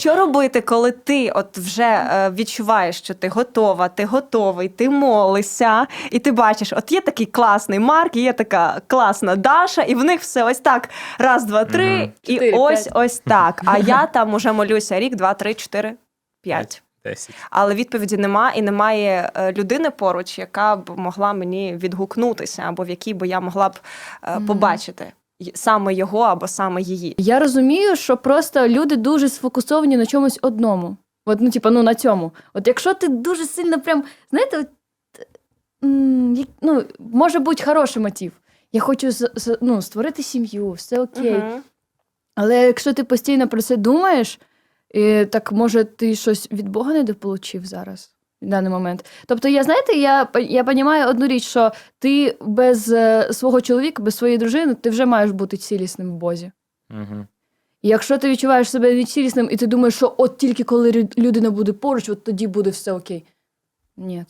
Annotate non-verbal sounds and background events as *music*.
Що робити, коли ти от вже е, відчуваєш, що ти готова, ти готовий, ти молишся, і ти бачиш, от є такий класний Марк, є така класна Даша, і в них все ось так: раз, два, три, Мгм. і Чотири, ось п'ять. ось так. А я *laughs* там уже молюся рік, два, три, чотири, п'ять. Десять. Але відповіді нема, і немає е, людини поруч, яка б могла мені відгукнутися, або в якій би я могла б е, побачити саме його або саме її. Я розумію, що просто люди дуже сфокусовані на чомусь одному. От, ну, типа, ну на цьому. От якщо ти дуже сильно прям, знаєте, от, ну, може бути хороший мотив. Я хочу ну, створити сім'ю, все окей. Мгм. Але якщо ти постійно про це думаєш, і, так може ти щось від Бога не дополучив зараз в даний момент. Тобто, я знаєте, я, я розумію одну річ, що ти без е, свого чоловіка, без своєї дружини, ти вже маєш бути цілісним в Бозі. Угу. І якщо ти відчуваєш себе нецілісним, і ти думаєш, що от тільки коли людина буде поруч, от тоді буде все окей. Ні.